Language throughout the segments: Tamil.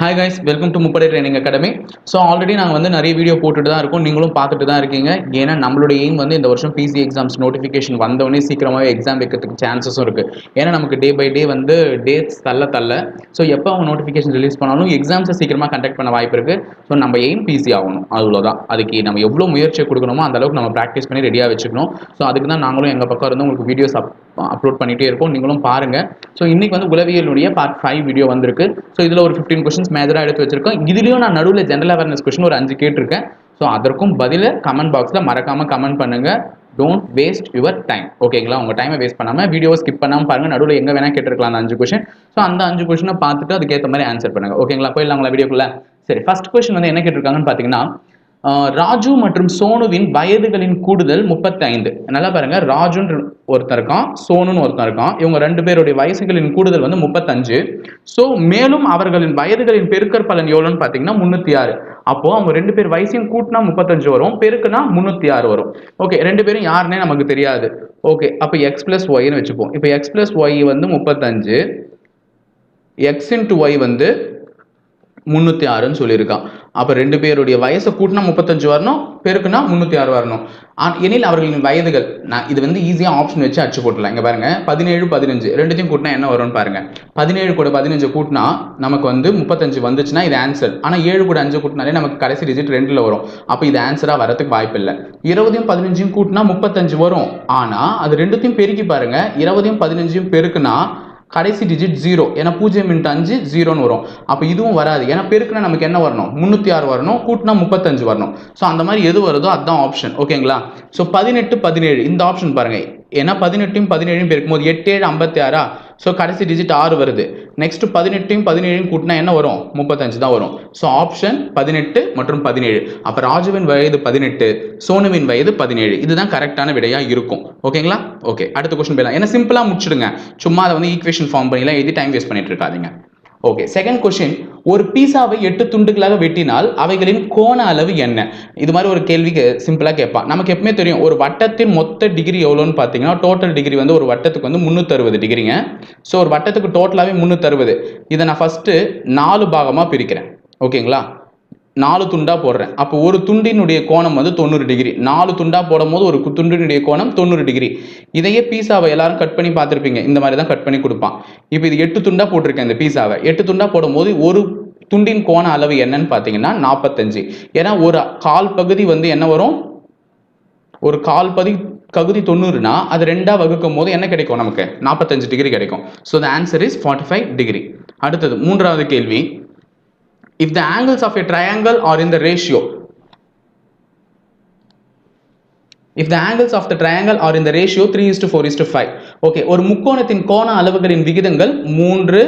Hi guys welcome to Muppadai training academy so already நாங்கள் வந்து நிறைய வீடியோ போட்டுட்டு தான் இருக்கோம். நீங்களும் பார்த்துட்டு தான் இருக்கீங்க. ஏன்னா நம்மளோட எய்ம் வந்து இந்த வருஷம் பிசி எக்ஸாம்ஸ் நோட்டிஃபிகேஷன் வந்தவொடனே சீக்கிரமாகவே எக்ஸாம் வைக்கிறதுக்கு சான்சஸும் இருக்குது ஏன்னா நமக்கு டே பை டே வந்து டேட்ஸ் தள்ள தள்ள. ஸோ எப்போ அவங்க நோட்டிஃபிகேஷன் ரிலீஸ் பண்ணாலும் எக்ஸாம்ஸை சீக்கிரமாக கண்டக்ட் பண்ண வாய்ப்பு இருக்குது ஸோ நம்ம எய்ம் பிசி ஆகணும். அவ்வளோதான் அதுக்கு நம்ம எவ்வளோ முயற்சி கொடுக்கணுமோ அந்தளவுக்கு நம்ம ப்ராக்டிஸ் பண்ணி ரெடியாக வச்சுக்கணும். ஸோ அதுக்கு தான் நாங்களும் எங்கள் பக்கம் இருந்து உங்களுக்கு வீடியோஸ் அப் அப்லோட் பண்ணிகிட்டே இருக்கும் நீங்களும் பாருங்கள் ஸோ இன்றைக்கி வந்து உளவியலுடைய பார்ட் ஃபைவ் வீடியோ வந்திருக்கு. ஸோ இதில் ஒரு ஃபிஃப்டீன் கொஸ்டின்ஸ் மேஜராக எடுத்து வச்சிருக்கோம். இதுலேயும் நான் நடுவில் ஜென்ரல் அவேர்னஸ் கொஷின் ஒரு அஞ்சு கேட்டிருக்கேன். ஸோ அதற்கும் பதில் கமெண்ட் பாக்ஸில் மறக்காமல் கமெண்ட் பண்ணுங்கள் டோன்ட் வேஸ்ட் யுவர் டைம் ஓகேங்களா உங்கள் டைமை வேஸ்ட் பண்ணாமல் வீடியோ ஸ்கிப் பண்ணாமல் பாருங்கள் நடுவில் எங்கே வேணால் கேட்டிருக்கலாம் அந்த அஞ்சு கொஷின் ஸோ அந்த அஞ்சு கொஷினை பார்த்துட்டு அதுக்கேற்ற மாதிரி ஆன்சர் பண்ணுங்கள் ஓகேங்களா போயிடலாம் உங்களை வீடியோக்குள்ளே சரி ஃபஸ்ட் கொஷின் வந்து என்ன கேட்டிருக்காங்கன்னு பார்த்தீங்கன்னா ராஜு மற்றும் சோனுவின் வயதுகளின் கூடுதல் முப்பத்தி ஐந்து நல்லா பாருங்க ராஜுன்ற ஒருத்தன் இருக்கான் சோனுன்னு ஒருத்தன் இருக்கான். இவங்க ரெண்டு பேருடைய வயசுகளின் கூடுதல் வந்து முப்பத்தஞ்சு. ஸோ மேலும் அவர்களின் வயதுகளின் பெருக்கற் பலன் எவ்வளோன்னு பார்த்தீங்கன்னா முந்நூற்றி ஆறு அப்போ அவங்க ரெண்டு பேர் வயசையும் கூட்டினா முப்பத்தஞ்சு வரும் பெருக்குனா முந்நூற்றி ஆறு வரும். ஓகே ரெண்டு பேரும் யாருன்னே நமக்கு தெரியாது. ஓகே அப்போ எக்ஸ் பிளஸ் ஒய்னு வச்சுப்போம் இப்போ எக்ஸ் பிளஸ் ஒய் வந்து முப்பத்தஞ்சு. எக்ஸ் இன்ட்டு ஒய் வந்து முந்நூற்றி ஆறுன்னு சொல்லியிருக்கான். அப்போ ரெண்டு பேருடைய வயசை கூட்டினா முப்பத்தஞ்சு வரணும் பெருக்குனா முந்நூற்றி ஆறு வரணும். ஆ- எனில் அவர்களின் வயதுகள் நான் இது வந்து ஈஸியாக ஆப்ஷன் வச்சு அடிச்சு போட்டலாம் இங்கே பாருங்கள் பதினேழு பதினஞ்சு ரெண்டுத்தையும் கூட்டினா என்ன வரும்னு பாருங்கள் பதினேழு கூட பதினஞ்சு கூட்டினா நமக்கு வந்து முப்பத்தஞ்சு வந்துச்சுன்னா இது ஆன்சர் ஆனால் ஏழு கூட அஞ்சு கூட்டினாலே நமக்கு கடைசி ரிஜிட் ரெண்டில் வரும். அப்போ இது ஆன்சராக வரதுக்கு வாய்ப்பு இல்லை. இருபதையும் பதினஞ்சையும் கூட்டினா முப்பத்தஞ்சு வரும். ஆனால் அது ரெண்டுத்தையும் பெருக்கி பாருங்கள் இருபதையும் பதினஞ்சையும் பெருக்குனா கடைசி டிஜிட் ஜீரோ ஏன்னா பூஜ்ஜியம் இன்ட்டு அஞ்சு ஜீரோன்னு வரும். அப்போ இதுவும் வராது. ஏன்னா பெருக்குனா நமக்கு என்ன வரணும்? முந்நூற்றி ஆறு வரணும் கூட்டினா முப்பத்தஞ்சு வரணும். ஸோ அந்த மாதிரி எது வருதோ அதுதான் ஆப்ஷன் ஓகேங்களா ஸோ பதினெட்டு பதினேழு. இந்த ஆப்ஷன் பாருங்க. ஏன்னா பதினெட்டையும் பதினேழையும் பெருக்கும்போது எட்டு ஏழு ஐம்பத்தி ஆறா? ஸோ கடைசி டிஜிட் ஆறு வருது. நெக்ஸ்ட் பதினெட்டையும் பதினேழையும் கூட்டினா என்ன வரும்? முப்பத்தஞ்சு தான் வரும். ஸோ ஆப்ஷன் பதினெட்டு மற்றும் பதினேழு. அப்போ ராஜுவின் வயது பதினெட்டு சோனுவின் வயது பதினேழு. இதுதான் கரெக்டான விடையாக இருக்கும். ஓகேங்களா ஓகே அடுத்த கொஸ்டின் போயிடலாம். ஏன்னா சிம்பிளாக முடிச்சிடுங்க. சும்மா அதை வந்து ஈக்குவேஷன் ஃபார்ம் பண்ணிலாம் எழுதி டைம் வேஸ்ட் பண்ணிட்டு இருக்காதிங்க. ஓகே செகண்ட் கொஸ்டின் ஒரு பீஸாவை எட்டு துண்டுகளாக வெட்டினால் அவைகளின் கோண அளவு என்ன? இது மாதிரி ஒரு கேள்விக்கு சிம்பிளாக கேட்பான். நமக்கு எப்பவுமே தெரியும் ஒரு வட்டத்தின் மொத்த டிகிரி எவ்வளோன்னு பார்த்தீங்கன்னா டோட்டல் டிகிரி வந்து ஒரு வட்டத்துக்கு வந்து முந்நூற்றறுபது டிகிரிங்க ஸோ ஒரு வட்டத்துக்கு டோட்டலாகவே முந்நூற்றறுபது இதை நான் ஃபஸ்ட்டு நாலு பாகமாக பிரிக்கிறேன். ஓகேங்களா நாலு துண்டா போடுறேன். அப்போ ஒரு துண்டினுடைய கோணம் வந்து தொண்ணூறு டிகிரி. நாலு துண்டா போடும் போது ஒரு துண்டினுடைய கோணம் தொண்ணூறு டிகிரி. இதையே பீஸாவை எல்லாரும் கட் பண்ணி பார்த்துருப்பீங்க. இந்த மாதிரி தான் கட் பண்ணி கொடுப்பான். இப்போ இது எட்டு துண்டா போட்டிருக்கேன் இந்த பீஸாவை. எட்டு துண்டா போடும்போது ஒரு துண்டின் கோண அளவு என்னன்னு பார்த்தீங்கன்னா நாற்பத்தஞ்சு ஏன்னா ஒரு கால் பகுதி வந்து என்ன வரும்? ஒரு கால் பதி பகுதி தொண்ணூறுனா அது ரெண்டா வகுக்கும் போது என்ன கிடைக்கும் நமக்கு? நாற்பத்தஞ்சு டிகிரி கிடைக்கும். So the answer is forty five degree. அடுத்தது மூன்றாவது கேள்வி. If the angles of a triangle are in the ratio if the angles of the triangle are in the ratio 3 is to 4 is to 5 okay ஒரு முக்கோணத்தின் கோண அளவுகளின் விகிதங்கள் மூன்று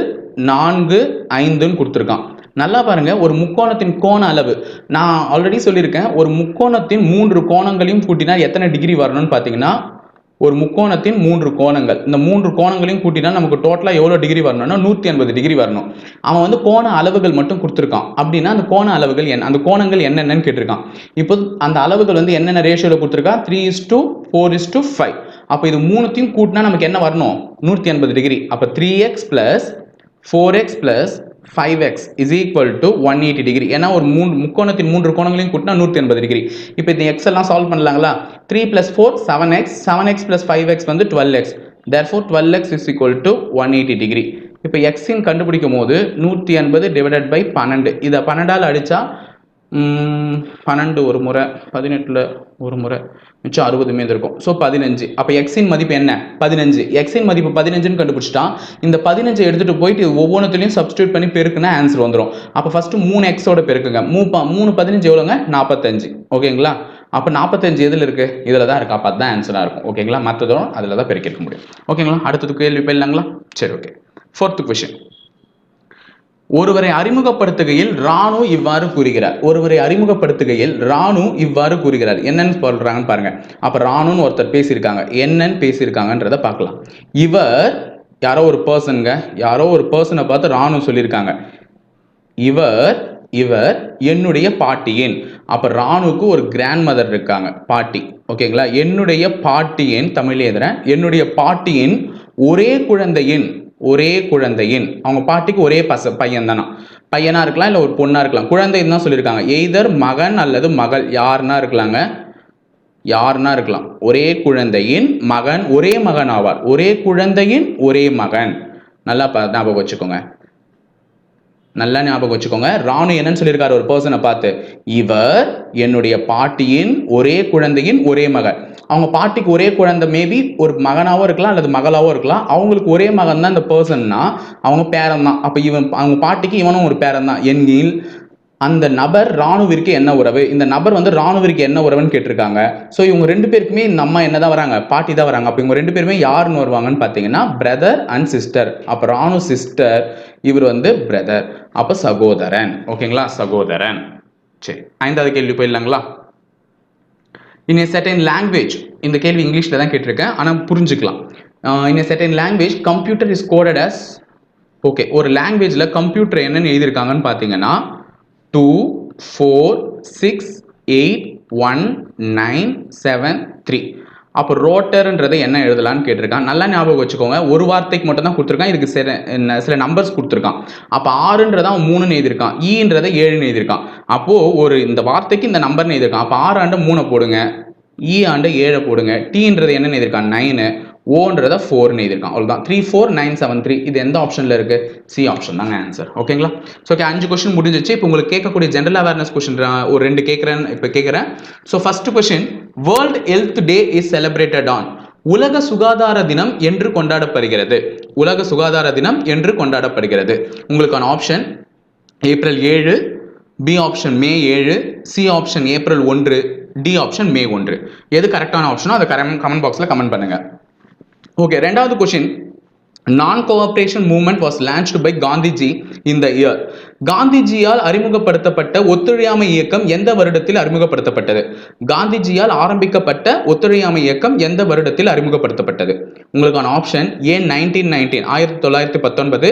நான்கு ஐந்துன்னு கொடுத்துருக்கான். நல்லா பாருங்க ஒரு முக்கோணத்தின் கோண அளவு. நான் ஆல்ரெடி சொல்லியிருக்கேன் ஒரு முக்கோணத்தின் மூன்று கோணங்களையும் கூட்டினா எத்தனை டிகிரி வரணும்னு பார்த்தீங்கன்னா ஒரு முக்கோணத்தின் மூன்று கோணங்கள். இந்த மூன்று கோணங்களையும் கூட்டினா நமக்கு டோட்டலாக எவ்வளோ டிகிரி வரணும்னா நூற்றி எண்பது டிகிரி வரணும். அவன் வந்து கோண அளவுகள் மட்டும் கொடுத்துருக்கான். அப்படின்னா அந்த கோண அளவுகள் என்ன? அந்த கோணங்கள் என்னென்னு கேட்டிருக்கான். இப்போ அந்த அளவுகள் வந்து என்னென்ன ரேஷியோவில் கொடுத்துருக்கா? Three is two four is two five அப்போ இது மூணுத்தையும் கூட்டினா நமக்கு என்ன வரணும்? நூற்றி எண்பது டிகிரி அப்போ three x plus four x plus five x is equal to one eighty degree ஏன்னா ஒரு மூணு முக்கோணத்தின் மூன்று கோணங்களையும் கூட்டினா நூற்றி எண்பது டிகிரி இப்போ இந்த எக்ஸ் எல்லாம் solve பண்ணலாங்களா? Three plus four seven x seven x plus five x வந்து twelve x therefore twelve x is equal to one eighty degree இப்போ எக்ஸின் கண்டுபிடிக்கும் போது நூற்றி எண்பது டிவைடட் பை பன்னெண்டு. இதை பன்னெண்டால் அடித்தா பன்னெண்டு ஒரு முறை பதினெட்டில் ஒரு முறை. மிச்சம் அறுபது இருக்கும் ஸோ பதினஞ்சு. அப்போ எக்ஸின் மதிப்பு என்ன? பதினஞ்சு. எக்ஸின் மதிப்பு பதினஞ்சுன்னு கண்டுபிடிச்சிட்டா இந்த பதினஞ்சை எடுத்துகிட்டு போயிட்டு ஒவ்வொன்றத்துலையும் ஒவ்வொன்றுத்துலையும் சப்ஸ்டியூட் பண்ணி பெருக்குனா ஆன்சர் வந்துடும் அப்போ ஃபஸ்ட்டு மூணு எக்ஸோட பெருக்குங்க. மூ மூணு பதினஞ்சு எவ்வளோங்க? நாற்பத்தஞ்சு ஓகேங்களா? அப்போ நாற்பத்தஞ்சு எதில் இருக்குது இதில் தான் இருக்கா. அப்போ தான் ஆன்சராக இருக்கும். ஓகேங்களா? மற்றதும் அதில் தான் பெருக்கிருக்க முடியும். ஓகேங்களா? அடுத்தது கேள்வி போயிடலாங்களா சரி ஓகே ஃபோர்த்து கொஷின் ஒருவரை அறிமுகப்படுத்துகையில் ராணு இவ்வாறு கூறுகிறார். ஒருவரை அறிமுகப்படுத்துகையில் ராணு இவ்வாறு கூறுகிறார். என்னன்னு சொல்றாங்கன்னு பாருங்க. அப்ப ராணுன்னு ஒருத்தர் பேசியிருக்காங்க. என்னன்னு பேசியிருக்காங்கன்றத பார்க்கலாம். இவர் யாரோ ஒரு பர்சனுங்க யாரோ ஒரு பர்சனை பார்த்து ராணு சொல்லியிருக்காங்க. இவர் இவர் என்னுடைய பாட்டியின். அப்ப ராணுக்கு ஒரு கிராண்ட் மதர் இருக்காங்க. பாட்டி. ஓகேங்களா? என்னுடைய பாட்டியின் தமிழ் எழுதுறேன். என்னுடைய பாட்டியின் ஒரே குழந்தையின் ஒரே குழந்தையின் அவங்க பாட்டிக்கு ஒரே பச பையன் தானா பையனாக இருக்கலாம் இல்லை ஒரு பொண்ணாக இருக்கலாம். குழந்தைன்னு தான் சொல்லியிருக்காங்க. எய்தர் மகன் அல்லது மகள் யாருன்னா இருக்கலாங்க? யாருன்னா இருக்கலாம். ஒரே குழந்தையின் மகன் ஒரே மகன் ஆவார் ஒரே குழந்தையின் ஒரே மகன். நல்லா ப- ஞாபகம் வச்சுக்கோங்க. நல்லா ஞாபகம் வச்சுக்கோங்க. ராணு என்னன்னு சொல்லியிருக்காரு ஒரு பர்சனை பார்த்து. இவர் என்னுடைய பாட்டியின் ஒரே குழந்தையின் ஒரே மகன். அவங்க பாட்டிக்கு ஒரே குழந்தை மேபி ஒரு மகனாகவும் இருக்கலாம் அல்லது மகளாவோ இருக்கலாம். அவங்களுக்கு ஒரே மகன் தான் இந்த பர்சன்னா அவங்க பேரன் தான். அப்போ இவன் அவங்க பாட்டிக்கு இவனும் ஒரு பேரன் தான். என்கில் அந்த நபர் ராணுவிற்கு என்ன உறவு? இந்த நபர் வந்து ராணுவிற்கு என்ன உறவுன்னு கேட்டிருக்காங்க. ஸோ இவங்க ரெண்டு பேருக்குமே இந்த அம்மா என்ன தான் வராங்க? பாட்டி தான் வராங்க. அப்போ இவங்க ரெண்டு பேருமே யாருன்னு வருவாங்கன்னு பார்த்தீங்கன்னா பிரதர் அண்ட் சிஸ்டர் அப்போ ராணு சிஸ்டர் இவர் வந்து பிரதர் அப்போ சகோதரன். ஓகேங்களா? சகோதரன். சரி ஐந்தாவது கேள்வி போயிடலாங்களா? இன் எ செட்டன் லாங்குவேஜ் இந்த கேள்வி இங்கிலீஷில் தான் கேட்டிருக்கேன் ஆனால் புரிஞ்சுக்கலாம். In a certain language computer is coded as okay ஒரு லாங்குவேஜில் கம்ப்யூட்டர் என்னென்னு எழுதியிருக்காங்கன்னு பார்த்தீங்கன்னா two four six eight one nine seven three அப்போ ரோட்டருன்றதை என்ன எழுதலான்னு கேட்டிருக்கான். நல்லா ஞாபகம் வச்சுக்கோங்க. ஒரு வார்த்தைக்கு மட்டும் தான் கொடுத்துருக்கான். இதுக்கு சில சில நம்பர்ஸ் கொடுத்துருக்கான். அப்போ ஆறுன்றதை அவன் மூணுன்னு எழுதியிருக்கான். ஈன்றதை ஏழுன்னு எழுதியிருக்கான். அப்போது ஒரு இந்த வார்த்தைக்கு இந்த நம்பர்னு எழுதியிருக்கான். அப்போ ஆறு ஆண்டு மூணை போடுங்க. ஈ ஆண்டு ஏழை போடுங்க. டீன்றது என்னென்னு எழுதியிருக்கான். நைனு ஓன்றத ஃபோர்னு எழுதியிருக்கான். அவ்வளோதான் three four nine seven three இது எந்த ஆப்ஷனில் இருக்குது சி ஆப்ஷன் தாங்க ஆன்சர் ஓகேங்களா ஸோ ஓகே அஞ்சு கொஸ்டின் முடிஞ்சிச்சு. இப்போ உங்களுக்கு கேட்கக்கூடிய ஜென்ரல் அவேர்னஸ் கொஸ்டின் ஒரு ரெண்டு கேட்குறேன் இப்போ கேட்குறேன். So first question world health day is celebrated on உலக சுகாதார தினம் என்று கொண்டாடப்படுகிறது. உலக சுகாதார தினம் என்று கொண்டாடப்படுகிறது. உங்களுக்கான ஆப்ஷன் ஏப்ரல் ஏழு பி ஆப்ஷன் மே ஏழு சி ஆப்ஷன் ஏப்ரல் ஒன்று டி ஆப்ஷன் மே ஒன்று. எது கரெக்டான ஆப்ஷனோ அதை கமெண்ட் பாக்ஸில் கமெண்ட் பண்ணுங்கள் ஓகே ரெண்டாவது question non cooperation movement was launched by Gandhiji இந்த இயர் காந்திஜியால் அறிமுகப்படுத்தப்பட்ட ஒத்துழையாமை இயக்கம் எந்த வருடத்தில் அறிமுகப்படுத்தப்பட்டது? காந்திஜியால் ஆரம்பிக்கப்பட்ட ஒத்துழையாமை இயக்கம் எந்த வருடத்தில் அறிமுகப்படுத்தப்பட்டது? உங்களுக்கான ஆப்ஷன் ஏ நைன்டீன் நைன்டீன் ஆயிரத்தி தொள்ளாயிரத்தி பத்தொன்பது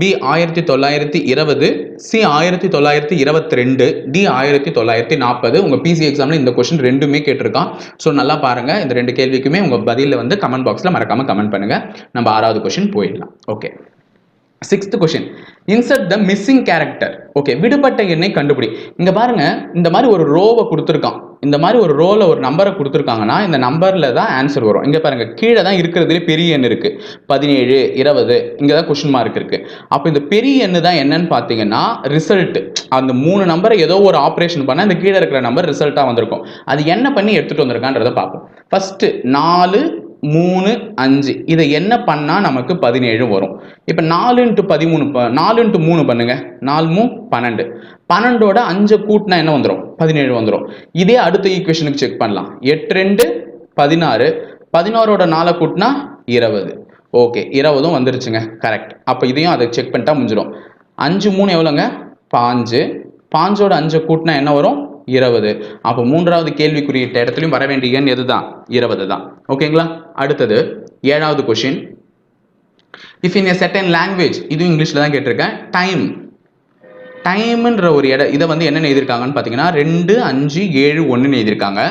பி ஆயிரத்தி தொள்ளாயிரத்தி இருபது சி ஆயிரத்தி தொள்ளாயிரத்தி இருபத்தி ரெண்டு டி ஆயிரத்தி தொள்ளாயிரத்தி நாற்பது. உங்கள் பிசி எக்ஸாமில் இந்த கொஷின் ரெண்டுமே கேட்டிருக்கான். ஸோ நல்லா பாருங்கள் இந்த ரெண்டு கேள்விக்குமே உங்கள் பதிலில் வந்து கமெண்ட் பாக்ஸில் மறக்காமல் கமெண்ட் பண்ணுங்கள் நம்ம ஆறாவது கொஷின் போயிடலாம். Okay sixth question insert the missing character okay விடுபட்ட எண்ணை கண்டுபிடி. இங்கே பாருங்க இந்த மாதிரி ஒரு ரோவை கொடுத்துருக்கான். இந்த மாதிரி ஒரு ரோவில் ஒரு நம்பரை கொடுத்துருக்காங்கன்னா இந்த நம்பரில் தான் ஆன்சர் வரும். இங்கே பாருங்க கீழே தான் இருக்கிறதுலே பெரிய எண் இருக்குது பதினேழு இருபது இங்கே தான் கொஷின் மார்க் இருக்குது அப்போ இந்த பெரிய எண்ணு தான் என்னன்னு பார்த்தீங்கன்னா ரிசல்ட் அந்த மூணு நம்பரை ஏதோ ஒரு ஆப்ரேஷன் பண்ணால் இந்த கீழே இருக்கிற நம்பர் ரிசல்ட்டாக வந்திருக்கும். அது என்ன பண்ணி எடுத்துகிட்டு வந்திருக்கான்றதை பார்ப்போம். ஃபஸ்ட்டு நாலு மூணு அஞ்சு. இதை என்ன பண்ணால் நமக்கு பதினேழு வரும். இப்போ நாலு இன்ட்டு பதிமூணு ப நாலு இன்ட்டு மூணு பண்ணுங்க. நாலு மூ பன்னெண்டு. பன்னெண்டோட அஞ்சு கூட்டினா என்ன வந்துடும் பதினேழு வந்துடும் இதே அடுத்த ஈக்குவேஷனுக்கு செக் பண்ணலாம். எட்டு ரெண்டு பதினாறு. பதினாறோட நாலை கூட்டினா இருபது. ஓகே இருபதும் வந்துருச்சுங்க. கரெக்ட் அப்போ இதையும் அதை செக் பண்ணிட்டா முடிஞ்சிடும் அஞ்சு மூணு எவ்வளோங்க? பாஞ்சு. பாஞ்சோட அஞ்சை கூட்டினா என்ன வரும்? இருபது. அப்போ மூன்றாவது கேள்விக்குறியிட்ட இடத்துலையும் வர வேண்டிய எண் எதுதான்? இருபது தான். ஓகேங்களா அடுத்தது ஏழாவது question if in a certain language இதுவும் இங்கிலீஷில் தான் கேட்டிருக்கேன். டைம் டைம்ன்ற ஒரு இட இதை வந்து என்னென்ன எழுதியிருக்காங்கன்னு பார்த்தீங்கன்னா ரெண்டு அஞ்சு ஏழு ஒன்றுன்னு எழுதியிருக்காங்க.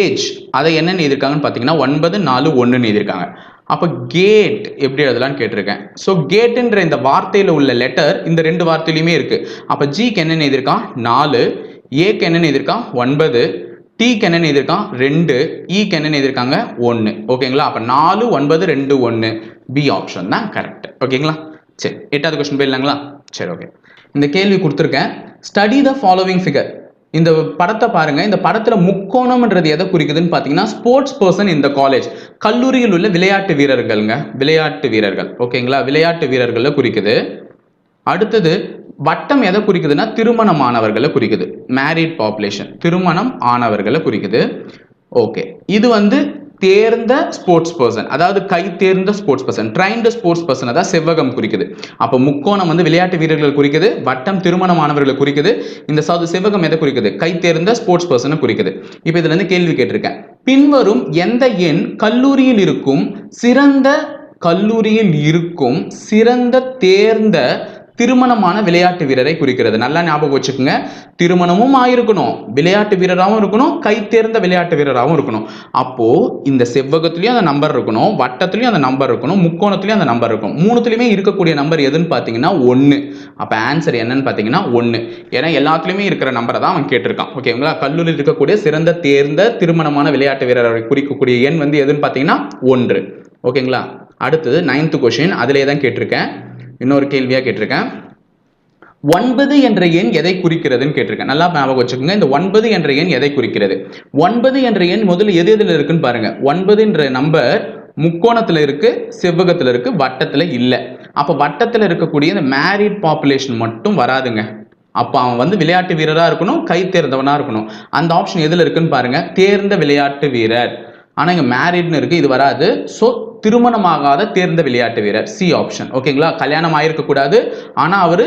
ஏஜ் அதை என்னென்னு எழுதியிருக்காங்கன்னு பார்த்தீங்கன்னா ஒன்பது நாலு ஒன்றுன்னு எழுதியிருக்காங்க. அப்போ கேட் எப்படி எழுதலான்னு கேட்டிருக்கேன். ஸோ கேட்டுன்ற இந்த வார்த்தையில் உள்ள லெட்டர் இந்த ரெண்டு வார்த்தையிலையுமே இருக்குது அப்போ ஜிக்கு என்னென்னு எழுதியிருக்கான்? நாலு. ஏக்கு என்னென்னு எழுதியிருக்கான் ஒன்பது. டிக்கு என்னென்னு எழுதியிருக்கான் ரெண்டு. E ஈக்கு என்னென்னு எழுதியிருக்காங்க ஒன்று ஓகேங்களா? அப்போ நாலு ஒன்பது ரெண்டு ஒன்று பி ஆப்ஷன் தான் கரெக்ட் ஓகேங்களா? சரி. எட்டாவது கொஸ்டின் போயிடலாங்களா? சரி ஓகே இந்த கேள்வி கொடுத்துருக்கேன். ஸ்டடி த ஃபாலோவிங் ஃபிகர் இந்த படத்தை பாருங்க. இந்த படத்துல முக்கோணம்ன்றது எதை குறிக்குதுன்னு பார்த்தீங்கன்னா ஸ்போர்ட்ஸ் பர்சன் இந்த காலேஜ் கல்லூரியில் உள்ள விளையாட்டு வீரர்கள்ங்க. விளையாட்டு வீரர்கள். ஓகேங்களா? விளையாட்டு வீரர்களை குறிக்குது. அடுத்தது வட்டம் எதை குறிக்குதுன்னா திருமணமானவர்களை குறிக்குது. மேரிட் பாப்புலேஷன் திருமணம் ஆனவர்களை குறிக்குது. ஓகே இது வந்து தேர்ந்த ஸ்போர்ட்ஸ் பர்சன் அதாவது கை தேர்ந்த ஸ்போர்ட்ஸ் பர்சன் ட்ரைன்டு ஸ்போர்ட்ஸ் பர்சனை தான் செவ்வகம் குறிக்குது. அப்போ முக்கோணம் வந்து விளையாட்டு வீரர்கள் குறிக்குது வட்டம் திருமணமானவர்களை குறிக்குது. இந்த சவுது செவ்வகம் எதை குறிக்குது? கை தேர்ந்த ஸ்போர்ட்ஸ் பர்சனை குறிக்குது. இப்போ இதுல இருந்து கேள்வி கேட்டிருக்கேன். பின்வரும் எந்த எண் கல்லூரியில் இருக்கும் சிறந்த கல்லூரியில் இருக்கும் சிறந்த தேர்ந்த திருமணமான விளையாட்டு வீரரை குறிக்கிறது. நல்லா ஞாபகம் வச்சுக்கோங்க. திருமணமும் ஆயிருக்கணும். விளையாட்டு வீரராகவும் இருக்கணும். கை தேர்ந்த விளையாட்டு வீரராகவும் இருக்கணும். அப்போ இந்த செவ்வகத்துலேயும் அந்த நம்பர் இருக்கணும். வட்டத்துலேயும் அந்த நம்பர் இருக்கணும். முக்கோணத்துலேயும் அந்த நம்பர் இருக்கும் மூணுத்துலயுமே இருக்கக்கூடிய நம்பர் எதுன்னு பார்த்தீங்கன்னா ஒன்று அப்போ ஆன்சர் என்னன்னு பார்த்தீங்கன்னா ஒன்று ஏன்னா எல்லாத்துலேயுமே இருக்கிற நம்பரை தான் அவன் கேட்டிருக்கான். ஓகேங்களா கல்லூரியில் இருக்கக்கூடிய சிறந்த தேர்ந்த திருமணமான விளையாட்டு வீரரை குறிக்கக்கூடிய எண் வந்து எதுன்னு பார்த்தீங்கன்னா ஒன்று. ஓகேங்களா அடுத்தது நைன்த் கொஷின் அதிலே தான் கேட்டிருக்கேன். இன்னொரு கேள்வியா கேட்டிருக்கேன். ஒன்பது என்ற எண் எதை குறிக்கிறதுன்னு கேட்டிருக்கேன். நல்லா ஞாபகம் வச்சுக்கோங்க. இந்த ஒன்பது என்ற எண் எதை குறிக்கிறது? ஒன்பது என்ற எண் முதல்ல எது எதுல இருக்குன்னு பாருங்க. ஒன்பதுன்ற நம்பர் முக்கோணத்துல இருக்கு செவ்வகத்துல இருக்கு வட்டத்துல இல்லை. அப்ப வட்டத்துல இருக்கக்கூடிய இந்த மேரிட் பாப்புலேஷன் மட்டும் வராதுங்க. அப்ப அவன் வந்து விளையாட்டு வீரரா இருக்கணும் கை தேர்ந்தவனா இருக்கணும். அந்த ஆப்ஷன் எதுல இருக்குன்னு பாருங்க. தேர்ந்த விளையாட்டு வீரர். ஆனால் இங்கே மேரிட்னு இருக்குது இது வராது. ஸோ திருமணமாகாத தேர்ந்த விளையாட்டு வீரர் சி ஆப்ஷன் ஓகேங்களா கல்யாணம் ஆயிருக்க ஆனால் அவர்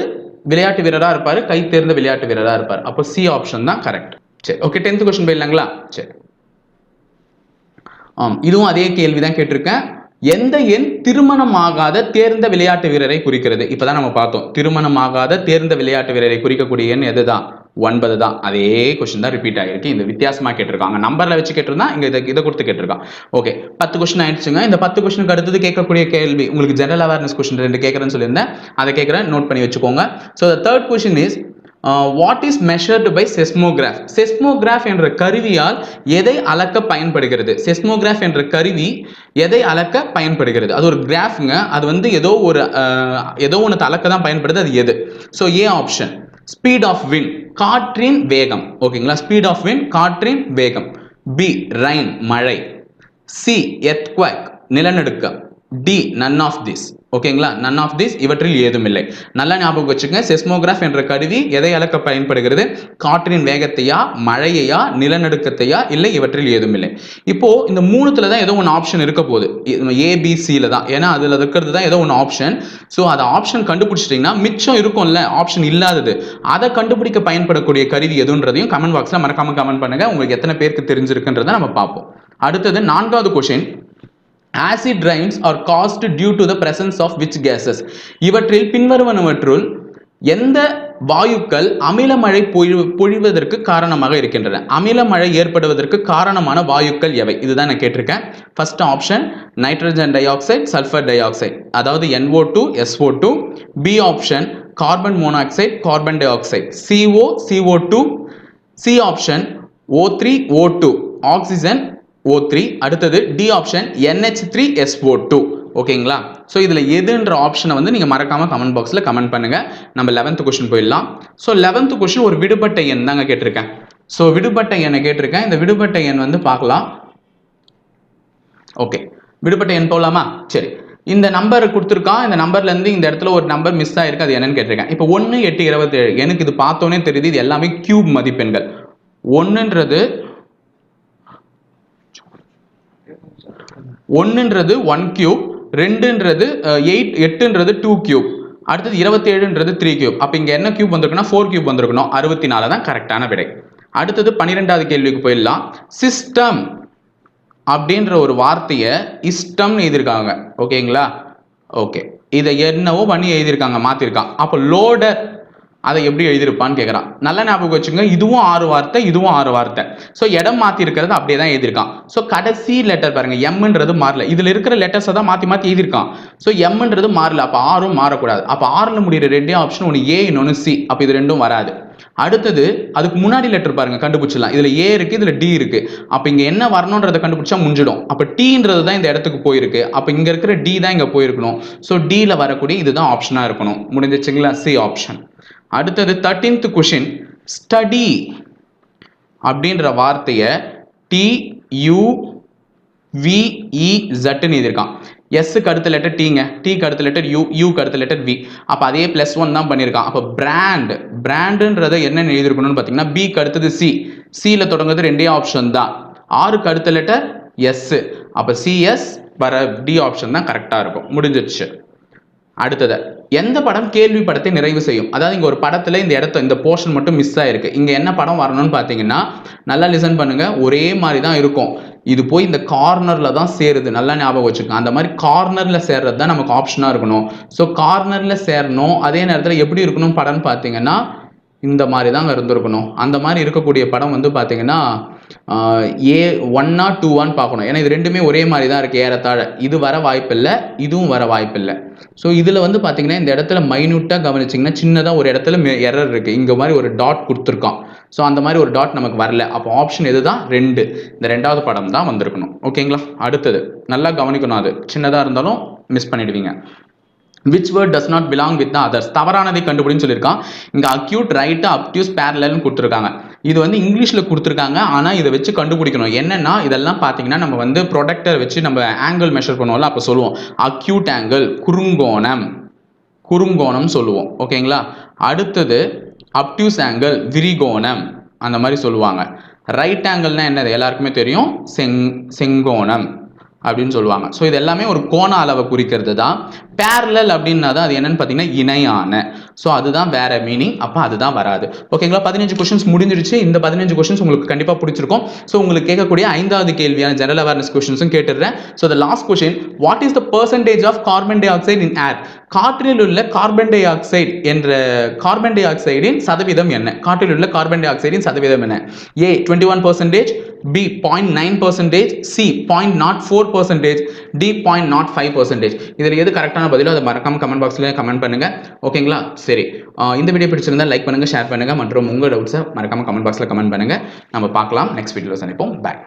விளையாட்டு வீரராக இருப்பார் கை தேர்ந்த விளையாட்டு வீரராக இருப்பார். அப்போ சி ஆப்ஷன் தான் கரெக்ட் சரி ஓகே டென்த் கொஸ்டின் போயிடலாங்களா? சரி. ஆம் இதுவும் அதே கேள்வி தான் கேட்டிருக்கேன். எந்த எண் திருமணமாகாத தேர்ந்த விளையாட்டு வீரரை குறிக்கிறது? இப்போதான் நம்ம பார்த்தோம். திருமணமாகாத தேர்ந்த விளையாட்டு வீரரை குறிக்கக்கூடிய எண் எதுதான்? ஒன்பது தான். அதே கொஸ்டின் தான் ரிப்பீட் ஆகிருக்கு இந்த வித்தியாசமாக கேட்டிருக்காங்க நம்பரில் வச்சு கேட்டிருந்தா இங்கே இதை இதை கொடுத்து கேட்டிருக்கான். ஓகே பத்து கொஸ்டின் ஆயிடுச்சுங்க. இந்த பத்து கொஸ்டினுக்கு அடுத்தது கேட்கக்கூடிய கேள்வி. உங்களுக்கு ஜெனரல் அவேர்னஸ் கொஸ்டின் ரெண்டு கேட்குறேன்னு சொல்லியிருந்தேன். அதை கேட்குறேன். நோட் பண்ணி வச்சுக்கோங்க. So third question is what is measured by seismograph seismograph என்ற கருவியால் எதை அளக்க பயன்படுகிறது? செஸ்மோகிராஃப் என்ற கருவி எதை அளக்க பயன்படுகிறது? அது ஒரு கிராஃப்ங்க அது வந்து ஏதோ ஒரு uh, ஏதோ ஒன்று அளக்க தான் பயன்படுது. அது எது? So A option speed of wind காற்றின் வேகம். ஓகேங்களா ஸ்பீட் ஆஃப் வின் காற்றின் வேகம். பி ரைன் மழை. சி எர்த்குவாக் நிலநடுக்கம். டி நன் ஆஃப் திஸ் ஓகேங்களா? நன் ஆஃப் திஸ் இவற்றில் ஏதும் இல்லை நல்லா ஞாபகம் வச்சுங்க செஸ்மோகிராஃப் என்ற கருவி எதை அளக்க பயன்படுகிறது? காற்றின் வேகத்தையா மழையையா நிலநடுக்கத்தையா இல்லை இவற்றில் ஏதும் இல்லை இப்போ இந்த மூணுத்துல தான் ஏதோ ஒன்று ஆப்ஷன் இருக்க போகுது. ஏபிசியில தான். ஏன்னா அதுல இருக்கிறது தான் ஏதோ ஒன்று ஆப்ஷன் ஸோ அதை ஆப்ஷன் கண்டுபிடிச்சிட்டிங்கன்னா மிச்சம் இருக்கும்ல ஆப்ஷன் இல்லாதது. அதை கண்டுபிடிக்க பயன்படக்கூடிய கருவி எதுன்றதையும் கமெண்ட் பாக்ஸ்ல மறக்காம கமெண்ட் பண்ணுங்க. உங்களுக்கு எத்தனை பேருக்கு தெரிஞ்சிருக்குன்றதை நம்ம பார்ப்போம். அடுத்தது நான்காவது question acid rains are caused due to the presence of which gases இவற்றில் பின்வருவனவற்றுள் எந்த வாயுக்கள் அமிலமழை பொழிவு பொழிவதற்கு காரணமாக இருக்கின்றன? அமிலமழை ஏற்படுவதற்கு காரணமான வாயுக்கள் எவை? இதுதான் நான் கேட்டிருக்கேன். First option nitrogen dioxide sulphur dioxide அதாவது NO two SO two B option carbon monoxide carbon dioxide CO CO two C option O three O two oxygen O three அடுத்தது D option NH3SO2 three S O two ஓகேங்களா ஸோ இதில் எதுன்ற ஆப்ஷனை வந்து நீங்கள் மறக்காமல் கமெண்ட் பாக்ஸில் கமெண்ட் பண்ணுங்கள் நம்ம லெவன்த்து கொஷின் போயிடலாம். ஸோ லெவன்த்து கொஷின் ஒரு விடுபட்ட எண் தாங்க கேட்டிருக்கேன். ஸோ விடுபட்ட எண்ணை கேட்டிருக்கேன். இந்த விடுபட்ட எண் வந்து பார்க்கலாம். ஓகே விடுபட்ட எண் போகலாமா சரி. இந்த நம்பர் கொடுத்துருக்கான் இந்த நம்பர்லேருந்து இந்த இடத்துல ஒரு நம்பர் மிஸ் ஆகிருக்கு அது என்னன்னு கேட்டிருக்கேன். இப்போ ஒன்று எட்டு இருபத்தேழு. எனக்கு இது பார்த்தோன்னே தெரியுது. இது எல்லாமே கியூப் மதிப்பெண்கள். ஒன்றுன்றது ஒன்றுன்றது ஒன் கியூப் ரெண்டுன்றது எயிட் எட்டுன்றது டூ கியூப் அடுத்தது இருபத்தேழுன்றது த்ரீ கியூப் அப்போ இங்கே என்ன கியூப் வந்திருக்குன்னா ஃபோர் கியூப் வந்திருக்கணும். அறுபத்தி நாலு தான் கரெக்டான விடை. அடுத்தது பன்னிரெண்டாவது கேள்விக்கு போயிடலாம். சிஸ்டம் அப்படின்ற ஒரு வார்த்தையை இஷ்டம்னு எழுதியிருக்காங்க. ஓகேங்களா ஓகே இதை என்னவோ பண்ணி எழுதியிருக்காங்க மாற்றிருக்கான் அப்போ லோடர் அதை எப்படி எழுதியிருப்பான்னு கேட்குறான் நல்ல ஞாபகம் வச்சுங்க இதுவும் ஆறு வார்த்தை இதுவும் ஆறு வார்த்தை. ஸோ இடம் மாற்றி இருக்கிறது அப்படியே தான் எழுதியிருக்கான். ஸோ கடைசி லெட்டர் பாருங்கள் எம்ன்றது மாறல. இதில் இருக்கிற லெட்டர்ஸை தான் மாற்றி மாற்றி எழுதியிருக்கான். ஸோ எம்ன்றது மாறல. அப்போ ஆறும் மாறக்கூடாது. அப்போ ஆறில் முடிகிற ரெண்டே ஆப்ஷன் ஒன்று ஏ இன்னொன்று சி அப்போ இது ரெண்டும் வராது. அடுத்தது அதுக்கு முன்னாடி லெட்டர் பாருங்க கண்டுபிடிச்சிடலாம். இதில் ஏ இருக்குது இதில் டி இருக்குது அப்போ இங்கே என்ன வரணுன்றதை கண்டுபிடிச்சா முடிஞ்சிடும். அப்போ டீன்றது தான் இந்த இடத்துக்கு போயிருக்கு. அப்போ இங்கே இருக்கிற டி தான் இங்கே போயிருக்கணும். ஸோ டியில் வரக்கூடிய இதுதான் ஆப்ஷனாக இருக்கணும். முடிஞ்சிச்சுங்களா? சி ஆப்ஷன் அடுத்தது தேர்ட்டீன்த் கொஷின் ஸ்டடி அப்படின்ற வார்த்தையை டி யூ விஇ ஜட்டுன்னு எழுதியிருக்கான். எஸ்ஸுக்கு அடுத்த லெட்டர் டீங்க டீக்கு அடுத்த லெட்டர் யூ யூக்கு அடுத்த லெட்டர் வி அப்போ அதே ப்ளஸ் ஒன் தான் பண்ணியிருக்கான். அப்போ பிராண்ட் பிராண்டுன்றதை என்னென்னு எழுதியிருக்கணும்னு பார்த்தீங்கன்னா பிக்கு அடுத்தது சி சியில் தொடங்குறது ரெண்டே ஆப்ஷன் தான். ஆறுக்கு அடுத்த லெட்டர் எஸ்ஸு அப்போ சிஎஸ் வர டி ஆப்ஷன் தான் கரெக்டாக இருக்கும். முடிஞ்சிடுச்சு. அடுத்தது எந்த படம் கேள்வி படத்தை நிறைவு செய்யும்? அதாவது இங்கே ஒரு படத்தில் இந்த இடத்த இந்த போர்ஷன் மட்டும் மிஸ் ஆயிருக்கு. இங்கே என்ன படம் வரணும்னு பார்த்தீங்கன்னா நல்லா லிசன் பண்ணுங்க. ஒரே மாதிரி தான் இருக்கும். இது போய் இந்த கார்னரில் தான் சேருது. நல்லா ஞாபகம் வச்சுக்கோங்க. அந்த மாதிரி கார்னரில் சேர்றது தான் நமக்கு ஆப்ஷனாக இருக்கணும். ஸோ கார்னரில் சேரணும். அதே நேரத்தில் எப்படி இருக்கணும் படம்னு பார்த்தீங்கன்னா இந்த மாதிரி தான் இருந்திருக்கணும். அந்த மாதிரி இருக்கக்கூடிய படம் வந்து பார்த்தீங்கன்னா ஏ ஒன்னா டூவான்னு பார்க்கணும். ஏன்னா இது ரெண்டுமே ஒரே மாதிரி தான் இருக்குது ஏறத்தாழ. இது வர வாய்ப்பில்லை இதுவும் வர வாய்ப்பில்லை. ஸோ இதில் வந்து பார்த்தீங்கன்னா இந்த இடத்துல மைன்யூட்டாக கவனிச்சிங்கன்னா சின்னதாக ஒரு இடத்துல எரர் இருக்குது இங்கே மாதிரி ஒரு டாட் கொடுத்துருக்கான். ஸோ அந்த மாதிரி ஒரு டாட் நமக்கு வரல. அப்போ ஆப்ஷன் எது தான் ரெண்டு. இந்த ரெண்டாவது படம் தான் வந்திருக்கணும். ஓகேங்களா அடுத்தது. நல்லா கவனிக்கணும் அது. சின்னதாக இருந்தாலும் மிஸ் பண்ணிடுவீங்க. Which word does not belong with others தவறானதை கண்டுபிடின்னு சொல்லியிருக்கான். இங்கே அக்யூட் ரைட்டு அப்டியூஸ் பேரலல்னு கொடுத்துருக்காங்க. இது வந்து இங்கிலீஷில் கொடுத்துருக்காங்க. ஆனால் இதை வச்சு கண்டுபிடிக்கணும். என்னென்னா இதெல்லாம் பார்த்தீங்கன்னா நம்ம வந்து ப்ரொடக்டர் வச்சு நம்ம ஆங்கிள் மெஷர் பண்ணுவோம்ல அப்போ சொல்லுவோம். Acute angle குறுங்கோணம். குறுங்கோணம் சொல்லுவோம். ஓகேங்களா அடுத்தது அப்டியூஸ் ஆங்கிள் விரிகோணம். அந்த மாதிரி சொல்லுவாங்க. ரைட் ஆங்கிள்னா என்னது? எல்லாருக்குமே தெரியும். செங் செங்கோணம் அப்படின்னு சொல்லுவாங்க. ஸோ இது எல்லாமே ஒரு கோண அளவை குறிக்கிறது தான் பேரலல் அப்படின்னா தான் அது என்னன்னு பார்த்தீங்கன்னா இணையான. ஸோ அதுதான் வேற மீனிங் அப்போ அதுதான் வராது. ஓகேங்களா பதினஞ்சு கொஸ்டின்ஸ் முடிஞ்சிருச்சு. இந்த பதினஞ்சு கொஸ்டின்ஸ் உங்களுக்கு கண்டிப்பாக பிடிச்சிருக்கும். ஸோ உங்களுக்கு கேட்கக்கூடிய ஐந்தாவது கேள்வியான ஜெனரல் அவேர்னஸ் கொஸ்டின்ஸும் கேட்டுடுறேன். So the last question what is the percentage of carbon dioxide in air காற்றில் உள்ள கார்பன் டை ஆக்சைடு என்ற கார்பன் டை ஆக்சைடின் சதவீதம் என்ன? காற்றில் உள்ள கார்பன் டை ஆக்சைடின் சதவீதம் என்ன? A twenty one percentage B point nine percentage C point nought four percentage D point nought five percentage இதில் எது கரெக்டான பதிலோ அதை மறக்காம கமெண்ட் பாக்ஸில் கமெண்ட் பண்ணுங்க. ஓகேங்களா சரி. இந்த வீடியோ பிடிச்சிருந்தா லைக் பண்ணுங்க ஷேர் பண்ணுங்க மற்றும் உங்கள் டவுட்ஸை மறக்காம கமெண்ட் பாக்ஸில் கமெண்ட் பண்ணுங்க. நம்ம பார்க்கலாம். நெக்ஸ்ட் வீடியோவில் சந்திப்போம். பாய்